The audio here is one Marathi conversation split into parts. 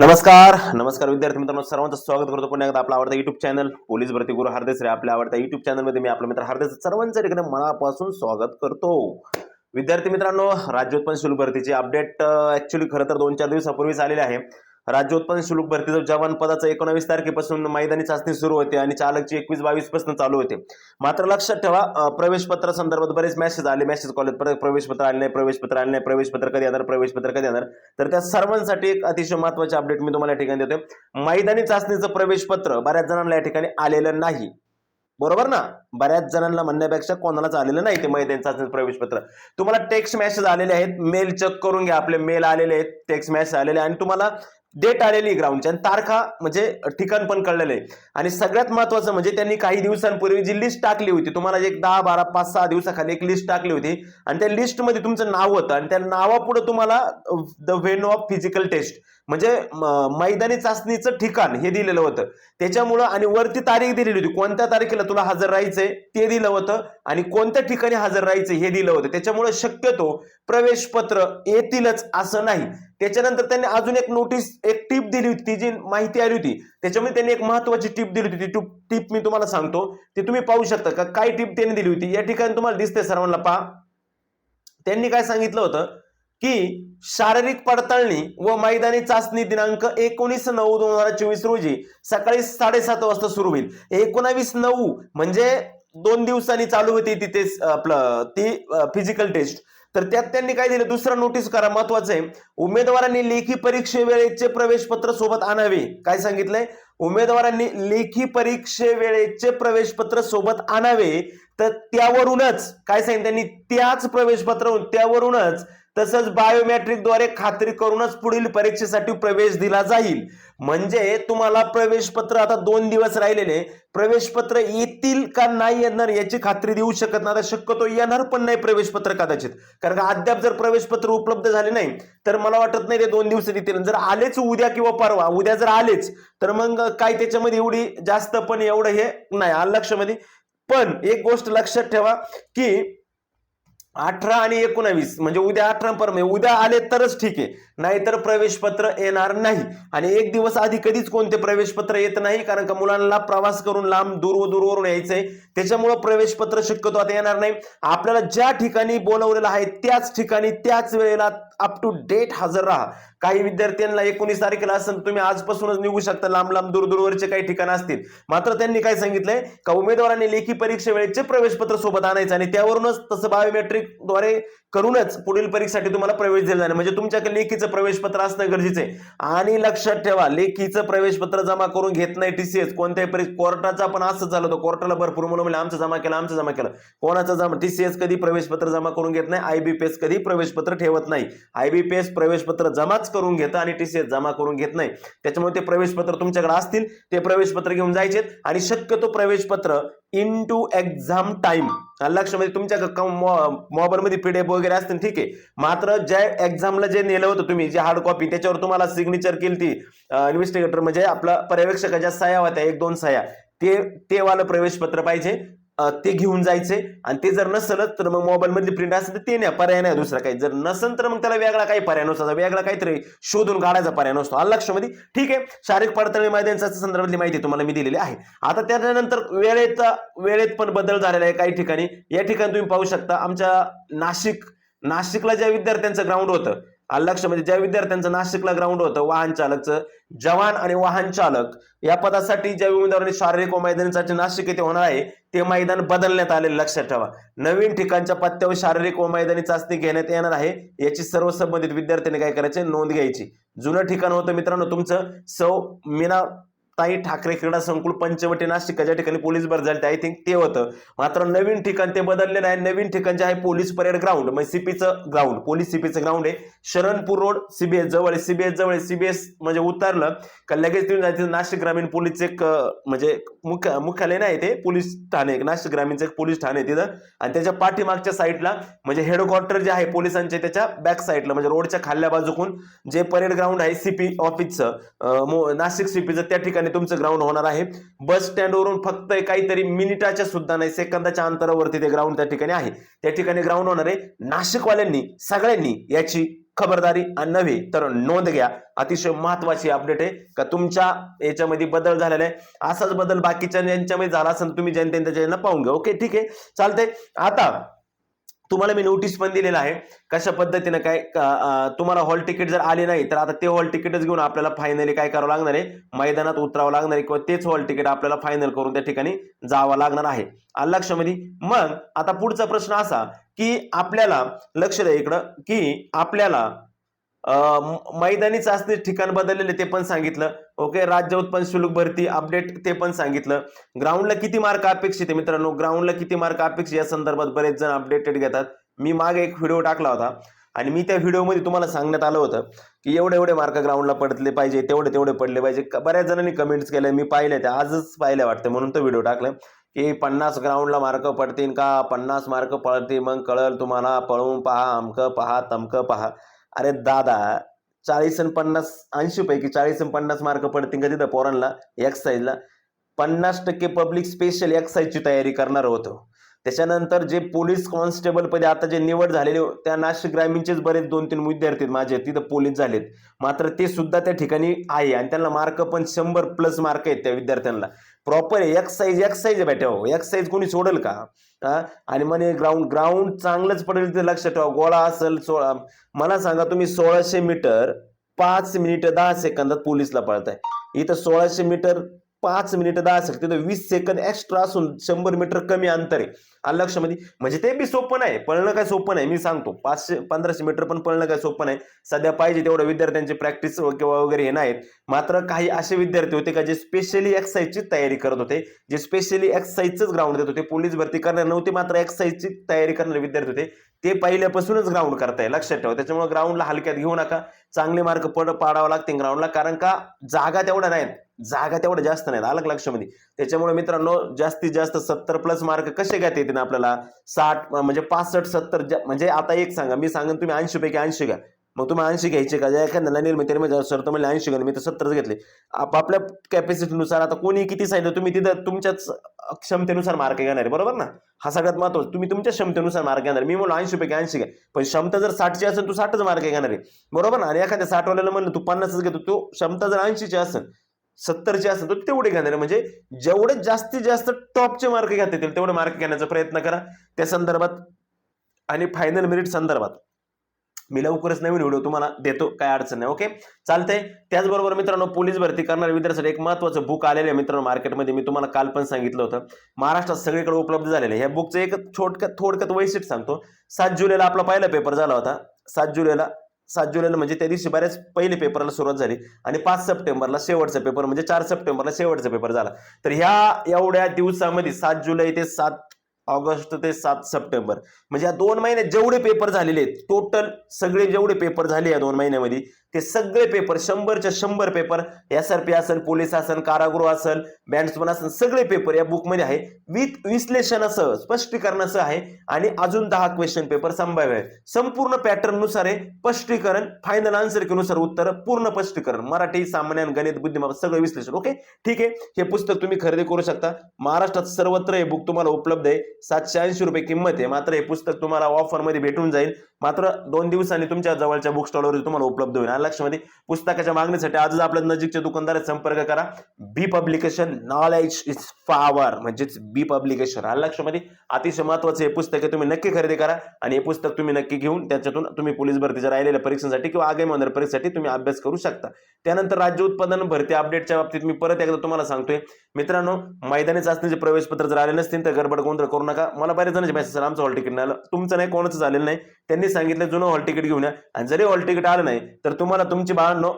नमस्कार नमस्कार विद्यार्थी मित्रांनो सर्वांचं स्वागत करतो पुन्हा एकदा आपला आवडता युट्यूब चॅनल पोलीस भरती गुरु हरदेस रे आपल्या आवडत्या युट्यूब चॅनलमध्ये मी आपला मित्र हरदेस सर्वांचं ठिकाणी मनापासून स्वागत करतो. विद्यार्थी मित्रांनो राज्योत्पन्न शुल्क भरतीची अपडेट ऍक्च्युली खरं तर दोन चार दिवसापूर्वीच आलेले आहे. राज्य उत्पन्न शुल्क भरतीचं जवान पदाचं एकोणावीस तारखेपासून मैदानी चाचणी सुरू होते आणि चालकची एकवीस बावीसपासून चालू होते. मात्र लक्षात ठेवा प्रवेश प्रवेशपत्र संदर्भात बरेच मेसेज आले. मेसेज कॉलेज परत प्रवेशपत्र आले नाही प्रवेशपत्र आले नाही प्रवेशपत्र कधी येणार प्रवेशपत्र कधी येणार? तर त्या सर्वांसाठी एक अतिशय महत्त्वाचे अपडेट मी तुम्हाला या ठिकाणी देतोय. मैदानी चाचणीचं प्रवेशपत्र बऱ्याच जणांना या ठिकाणी आलेलं नाही. बरोबर ना? बऱ्याच जणांना म्हणण्यापेक्षा कोणालाच आलेलं नाही ते मैदानी चाचणी प्रवेशपत्र. तुम्हाला टेक्स्ट मेसेज आलेले आहेत. मेल चेक करून घ्या. आपले मेल आलेले आहेत. टेक्स्ट मेसेज आलेले आणि तुम्हाला डेट आलेली ग्राउंडची आणि तारखा म्हणजे ठिकाण पण कळलेलं आहे. आणि सगळ्यात महत्वाचं म्हणजे त्यांनी काही दिवसांपूर्वी जी लिस्ट टाकली होती तुम्हाला एक दहा बारा पाच सहा दिवसाखाली एक लिस्ट टाकली होती. आणि त्या लिस्टमध्ये तुमचं नाव होतं. आणि त्या नावापुढे तुम्हाला the venue of physical test म्हणजे मैदानी चाचणीचं ठिकाण हे दिलेलं होतं. त्याच्यामुळं आणि वरती तारीख दिलेली होती. कोणत्या तारखेला तुला हजर राहायचंय ते दिलं होतं. आणि कोणत्या ठिकाणी हजर राहायचं हे दिलं होतं. त्याच्यामुळे शक्यतो प्रवेशपत्र येतीलच असं नाही. त्याच्यानंतर त्यांनी अजून एक नोटीस एक टीप दिली होती. ती जी माहिती आली होती त्याच्यामुळे त्यांनी एक महत्वाची टीप दिली होती. ती टीप मी तुम्हाला सांगतो. ती तुम्ही पाहू शकता का? काय टीप त्यांनी दिली होती? या ठिकाणी तुम्हाला दिसते सर्वांना. पहा. त्यांनी काय सांगितलं होतं? की शारीरिक पडताळणी व मैदानी चाचणी दिनांक एकोणीस नऊ दोन हजार चोवीस रोजी सकाळी साडेसात वाजता सुरू होईल. एकोणावीस नऊ म्हणजे दोन दिवसांनी चालू होती तिथे आपलं ती फिजिकल टेस्ट तर त्यात त्यांनी काय दिलं? दुसरं नोटीस करा महत्वाचं आहे. उमेदवारांनी लेखी परीक्षे वेळेचे प्रवेशपत्र सोबत आणावे. काय सांगितलंय? उमेदवारांनी लेखी परीक्षे वेळेचे प्रवेशपत्र सोबत आणावे. तर त्यावरूनच काय सांगितलं त्यांनी? त्याच प्रवेशपत्रावरून त्यावरूनच तसंच बायोमॅट्रिकद्वारे खात्री करूनच पुढील परीक्षेसाठी प्रवेश दिला जाईल. म्हणजे तुम्हाला प्रवेशपत्र आता दोन दिवस राहिलेले. प्रवेशपत्र येतील का नाही येणार याची खात्री देऊ शकत नाही. आता शक्यतो येणार पण नाही प्रवेशपत्र कदाचित. कारण का अद्याप जर प्रवेशपत्र उपलब्ध झाले नाही तर मला वाटत नाही ते दोन दिवसात येतील जर आलेच उद्या किंवा परवा उद्या जर आलेच तर मग काय त्याच्यामध्ये एवढी जास्त पण एवढं हे नाही आलं लक्षामध्ये. पण एक गोष्ट लक्षात ठेवा की अठरा आणि एकोणावीस म्हणजे उद्या अठरा परमे म्हणजे उद्या आले तरच ठीक आहे. नाहीतर प्रवेशपत्र येणार नाही. आणि एक दिवस आधी कधीच कोणते प्रवेशपत्र येत नाही कारण का मुलांना प्रवास करून लांब दूर दूरवरून यायचंय. त्याच्यामुळं प्रवेशपत्र शक्यतो आता येणार नाही. आपल्याला ज्या ठिकाणी बोलवलेलं आहे त्याच ठिकाणी त्याच वेळेला अप टू डेट हजर राहा. काही विद्यार्थ्यांना एकोणीस तारखेला असेल तुम्ही आजपासूनच निघू शकता. लांब लांब दूर दूरवरचे काही ठिकाण असतील. मात्र त्यांनी काय सांगितलंय? का उमेदवारांनी लेखी परीक्षे वेळेचे प्रवेशपत्र सोबत आणायचं आणि त्यावरूनच तसं बायोमेट्रिकद्वारे करूनच पुढील परीक्षेसाठी तुम्हाला प्रवेश दिला जाणार. म्हणजे तुमच्याकडे लेखीचं प्रवेशपत्र असणं गरजेचं आहे. आणि लक्षात ठेवा लेखीचं प्रवेशपत्र जमा करून घेत नाही टीसीएस कोणत्याही परीक्षा कोर्टाचा पण असं झालं होतं कोर्टाला भरपूर मुलं म्हणजे आमचं जमा केलं आमचं जमा केलं. कोणाचं जमा टीसीएस कधी प्रवेशपत्र जमा करून घेत नाही आयबीपीएस कधी प्रवेशपत्र ठेवत नाही. आयबीपीएस प्रवेशपत्र जमाच करून घेतं आणि टीसीएस जमा करून घेत नाही. त्याच्यामुळे ते प्रवेशपत्र तुमच्याकडे असतील ते प्रवेशपत्र घेऊन जायचे आणि शक्यतो प्रवेशपत्र इन टू एक्झाम टाइम लक्षामध्ये तुमच्या मोबाईलमध्ये पीडीएफ वगैरे असतील ठीक आहे. मात्र ज्या एक्झामला जे नेलं होतं तुम्ही जे हार्ड कॉपी त्याच्यावर तुम्हाला सिग्नेचर केली ती इन्व्हेस्टिगेटर म्हणजे आपला पर्यवेक्षकाच्या सह्या होत्या एक दोन सह्या. ते ते वालं प्रवेशपत्र पाहिजे. ते घेऊन जायचे. आणि ते जर नसलं तर मग मोबाईलमधली प्रिंट असेल तर ते नाही पर्याय नाही दुसरा काही. जर नसेल तर मग त्याला वेगळा काही पर्याय नसतो. वेगळा काहीतरी शोधून काढायचा पर्याय नसतो. आ लक्षामध्ये ठीक आहे. शारीरिक पडताळणी मैदानाच्या संदर्भातली माहिती तुम्हाला मी दिलेली आहे. आता त्यानंतर वेळेत वेळेत पण बदल झालेला आहे काही ठिकाणी. या ठिकाणी तुम्ही पाहू शकता आमच्या नाशिक नाशिकला ज्या विद्यार्थ्यांचं ग्राउंड होतं आलं म्हणजे ज्या विद्यार्थ्यांचं नाशिकला ग्राउंड होतं वाहन चालकचं जवान आणि वाहन चालक या पदासाठी ज्या उमेदवारांनी शारीरिक व मैदानी चाचणी नाशिक येथे होणार आहे ते मैदान बदलण्यात आलेले लक्षात ठेवा. नवीन ठिकाणच्या पत्त्यावर शारीरिक व मैदानी चाचणी घेण्यात येणार आहे याची सर्व संबंधित विद्यार्थ्यांनी काय करायचे नोंद घ्यायची. जुनं ठिकाण होतं मित्रांनो तुमचं सौ मीना ताई ठाकरे क्रीडा संकुल पंचवटी नाशिक ठिकाणी पोलीस भर झाले आय थिंक ते होतं. मात्र नवीन ठिकाण ते बदललेलं आहे नवीन ठिकाण जे आहे पोलीस परेड ग्राउंड. म्हणजे सीपीचं ग्राउंड पोलीस सीपीचं ग्राउंड आहे. शरणपूर रोड सीबीएस जवळ आहे. सीबीएस जवळ आहे. सीबीएस म्हणजे उतरलं का लगेच तिथून जायचं नाशिक ग्रामीण पोलीस एक म्हणजे मुख्य मुख्यालय नाही ते पोलीस ठाणे. नाशिक ग्रामीणचं एक पोलीस ठाणे आहे तिथं. आणि त्याच्या पाठीमागच्या साईडला म्हणजे हेडक्वार्टर जे आहे पोलिसांचे त्याच्या बॅक साईडला म्हणजे रोडच्या खाल्ल्या बाजूकून जे परेड ग्राउंड आहे सीपी ऑफिसचं नाशिक सीपीचं त्या ठिकाणी तुमचं ग्राउंड होणार आहे. बस स्टँडवरून फक्त काहीतरी मिनिटाच्या सुद्धा नाही सेकंदाच्या अंतरावरती ते ग्राउंड त्या ठिकाणी आहे. त्या ठिकाणी ग्राउंड होणार आहे. नाशिकवाल्यांनी सगळ्यांनी याची खबरदारी आणि नव्हे तर नोंद घ्या. अतिशय महत्वाची अपडेट आहे. का तुमच्या याच्यामध्ये बदल झालेला आहे. असाच बदल बाकीच्या यांच्यामध्ये झाला असेल तुम्ही जनतेने त्याच्या पाहून घ्या. ओके ठीक आहे. चालतंय. आता तुम्हाला मी नोटीस पण दिलेला आहे. कशा पद्धतीनं काय तुम्हाला हॉल तिकीट जर आले नाही तर आता ते हॉल तिकीटच घेऊन आपल्याला फायनली काय करावं लागणार आहे? मैदानात उतरावं लागणार आहे किंवा तेच हॉल तिकीट आपल्याला फायनल करून त्या ठिकाणी जावं लागणार आहे. आलं लक्षामध्ये मग आता पुढचा प्रश्न असा की आपल्याला लक्ष द्या इकडं की आपल्याला मैदानी चाचणी ठिकाण बदललेले ते पण सांगितलं. ओके राज्य उत्पन्न शुल्क भरती अपडेट ते पण सांगितलं. ग्राउंडला किती मार्क अपेक्षित आहे मित्रांनो? ग्राउंडला किती मार्क अपेक्षित या संदर्भात बरेच जण अपडेटेड घेतात. मी मागे एक व्हिडिओ टाकला होता आणि मी त्या व्हिडिओमध्ये तुम्हाला सांगण्यात आलं होतं की एवढे एवढे मार्क ग्राउंडला पडले पाहिजे तेवढे तेवढे पडले पाहिजे. बऱ्याच जणांनी कमेंट्स केल्या मी पाहिल्या त्या आजच पाहिल्या वाटतं. म्हणून तो व्हिडिओ टाकला की पन्नास ग्राउंडला मार्क पडतील का? पन्नास मार्क पडतील मग कळल तुम्हाला. पळवून पहा अमकं पहा तमकं पहा. अरे दादा चाळीस आणि पन्नास ऐंशी पैकी चाळीस आणि पन्नास मार्क पडतील का तिथं पोरांना? एक्साईजला पन्नास टक्के पब्लिक स्पेशल एक्साईजची तयारी करणार होतो. त्याच्यानंतर जे पोलीस कॉन्स्टेबल पदे आता जे निवड झालेले त्या नाशिक ग्रामीणचेच बरेच दोन तीन विद्यार्थी आहेत माझे तिथं पोलीस झालेत. मात्र ते सुद्धा त्या ठिकाणी आहे आणि त्यांना मार्क पण शंभर प्लस मार्क आहेत त्या विद्यार्थ्यांना. प्रॉपर एक्साईज एक्साईज आहे हो. एक्साईज कोणी सोडेल का? आणि म्हणे ग्राउंड ग्राउंड चांगलंच पडेल ते लक्षात ठेवा. गोळा असेल सोळा. मला सांगा तुम्ही सोळाशे मीटर पाच मिनिट दहा सेकंदात पोलीसला पळताय. इथं सोळाशे मीटर पाच मिनिटं दहा सेकंद तिथं वीस सेकंद एक्स्ट्रा असून शंभर मीटर कमी अंतर आहे. आणि लक्षामध्ये म्हणजे ते बी सोपं नाही. पळणं काय सोपं नाही मी सांगतो. पाचशे पंधराशे मीटर पण पळणं काय सोपं नाही. सध्या पाहिजे तेवढं विद्यार्थ्यांची प्रॅक्टिस किंवा वगैरे हे नाहीत. मात्र काही असे विद्यार्थी होते का जे स्पेशली एक्सरसाइजची तयारी करत होते जे स्पेशली एक्सरसाइजच ग्राउंड देत होते. पोलीस भरती करणार नव्हते मात्र एक्सरसाइजची तयारी करणारे विद्यार्थी होते. ते पहिल्यापासूनच ग्राउंड करताय लक्षात ठेवा. त्याच्यामुळे ग्राउंडला हलक्यात घेऊ नका. चांगले मार्क पड पाडावं लागतील ग्राउंडला कारण का जागा तेवढ्या नाहीत. जागा तेवढ्या जास्त नाहीत. अलग लक्षामध्ये त्याच्यामुळे मित्रांनो जास्तीत जास्त सत्तर प्लस मार्क कसे घेता येतील आपल्याला? साठ म्हणजे पासष्ट सत्तर ज्या- म्हणजे आता एक सांगा. मी सांगेन तुम्ही ऐंशी पैकी ऐंशी घ्या. मग तुम्ही ऐंशी घ्यायचे का? एखाद्याला निर्मिती म्हणजे सर तुम्ही ऐंशी घ्या मी तर सत्तरच घेतले. आपापल्या कॅपॅसिटीनुसार आता कोणी किती सांगितलं तुम्ही तिथं तुमच्याच क्षमतेनुसार मार्क घेणार आहे बरोबर ना? हा सगळ्यात महत्त्वाचा तुम्ही तुमच्या क्षमतेनुसार मार्क घेणार मी म्हणलो ऐंशी पैकी ऐंशी घ्या. पण क्षमता जर साठची असेल तू साठच मार्क घेणार आहे. बरोबर ना? आणि एखाद्या साठवाल्याला म्हणलं तू पन्नासच घेतो तो क्षमता जर ऐंशीची असेल सत्तरची असेल तर तेवढे घेणार म्हणजे जेवढे जास्तीत जास्त टॉपचे मार्क घेता येतील तेवढे मार्क घेण्याचा प्रयत्न करा. त्या संदर्भात आणि फायनल मेरिट संदर्भात. मी लवकरच नवीन व्हिडिओ तुम्हाला देतो काय अडचण नाही ओके? चालतंय. त्याचबरोबर मित्रांनो पोलीस भरती करणाऱ्या विद्यार्थ्यांसाठी एक महत्वाचं बुक आलेलं आहे मित्रांनो मार्केटमध्ये मी तुम्हाला काल पण सांगितलं होतं. महाराष्ट्रात सगळीकडे उपलब्ध झालेलं आहे. ह्या बुकचं एक छोटक्यात थोडक्यात वैशिष्ट्य सांगतो. सात जुलैला आपला पहिला पेपर झाला होता. सात जुलैला सात जुलैला म्हणजे त्या दिवशी बऱ्याच पहिले पेपरला सुरुवात झाली. आणि पाच सप्टेंबरला शेवटचा पेपर म्हणजे चार सप्टेंबरला शेवटचा पेपर झाला. तर ह्या एवढ्या दिवसामध्ये सात जुलै ते सात ऑगस्ट ते सात सप्टेंबर. म्हणजे या दोन महिन्यात जेवढे पेपर झालेले आहेत टोटल सगळे जेवढे पेपर झाले या दोन महिन्यामध्ये ते सगळे पेपर शंभरच्या शंभर पेपर एस आर पी असेल पोलीस असेल कारागृह असेल बँड्समन असेल सगळे पेपर या बुकमध्ये आहे. विथ विश्लेषणासह स्पष्टीकरणासह आहे. आणि अजून दहा क्वेश्चन पेपर संभाव्य आहे संपूर्ण पॅटर्ननुसार आहे स्पष्टीकरण फायनल आन्सरनुसार उत्तर पूर्ण स्पष्टीकरण. मराठी सामान्य गणित बुद्धिमत्ता सगळं विश्लेषण. ओके ठीक आहे? हे पुस्तक तुम्ही खरेदी करू शकता. महाराष्ट्रात सर्वत्र हे बुक तुम्हाला उपलब्ध आहे. सातशे ऐंशी रुपये किंमत आहे. मात्र हे पुस्तक तुम्हाला ऑफरमध्ये भेटून जाईल. मात्र दोन दिवसांनी तुमच्या जवळच्या बुक स्टॉलवर तुम्हाला उपलब्ध होईल. आणि लक्षामध्ये पुस्तकाच्या मागणीसाठी आजच आपल्या नजीकच्या दुकानदारात संपर्क करा. B publication knowledge is power म्हणजेच बी पब्लिकेशन आलं लक्षामध्ये अतिशय महत्वाचं हे पुस्तक आहे तुम्ही नक्की खरेदी करा. आणि हे पुस्तक तुम्ही नक्की घेऊन त्याच्यातून तुम्ही पोलीस भरतीच्या राहिलेल्या परीक्षेसाठी किंवा आगामी होणाऱ्या परीक्षेसाठी तुम्ही अभ्यास करू शकता. त्यानंतर राज्य उत्पादन भरती अपडेटच्या बाबतीत मी परत एकदा तुम्हाला सांगतोय. मित्रांनो मैदानी चाचणीचे प्रवेशपत्र जर आले नसतील तर गडबड गोंधळ करू नका. मला बरेच जणांचे मेसेज आमचं हॉल तिकीट नाही आलं. तुमचं नाही कोणाचं झालेलं नाही. त्यांनी सांगितलं जुनं हॉल तिकीट घेऊन या. आणि जरी हॉल तिकीट आलं नाही तर तुम्हाला तुमची बाळांनो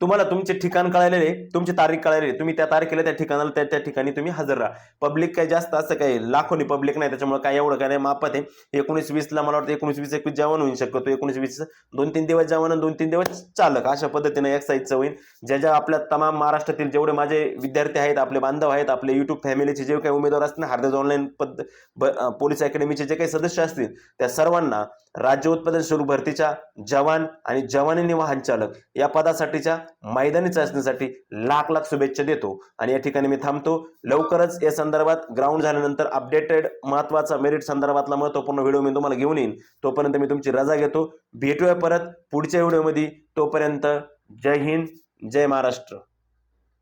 तुम्हाला तुमचे ठिकाण कळालेले तुमची तारीख कळालेली तुम्ही त्या तारखेला त्या ठिकाणाला त्या त्या ठिकाणी तुम्ही हजर राहा. पब्लिक काही जास्त असं काही लाखोनी पब्लिक नाही त्याच्यामुळे काय एवढं काय नाही मापात आहे. एकोणीस वीसला मला वाटतं एकोणीस वीस एकवीस जेवण होऊ शकतो. एकोणीस वीस दोन तीन दिवस जेवण आणि दोन तीन दिवस चालक. अशा पद्धतीने एक्साईजचं होईल. ज्या ज्या आपल्या तमाम महाराष्ट्रातील जेवढे माझे विद्यार्थी आहेत आपले बांधव आहेत आपले युट्यूब फॅमिलीचे जे काही उमेदवार असतील हार्देज ऑनलाईन पद्ध पोलीस अकॅडमीचे जे काही सदस्य असतील त्या सर्वांना राज्य उत्पादन स्वरूप भरतीच्या जवान आणि जवानी वाहन चालक या पदासाठीच्या मैदानी चाचणीसाठी लाख लाख शुभेच्छा देतो. आणि या ठिकाणी मी थांबतो. लवकरच या संदर्भात ग्राउंड झाल्यानंतर अपडेटेड महत्त्वाचा मेरिट संदर्भातला महत्त्वपूर्ण व्हिडिओ मी तुम्हाला घेऊन येईन. तोपर्यंत मी तुमची रजा घेतो. भेटूया परत पुढच्या व्हिडिओमध्ये तोपर्यंत जय हिंद जय महाराष्ट्र.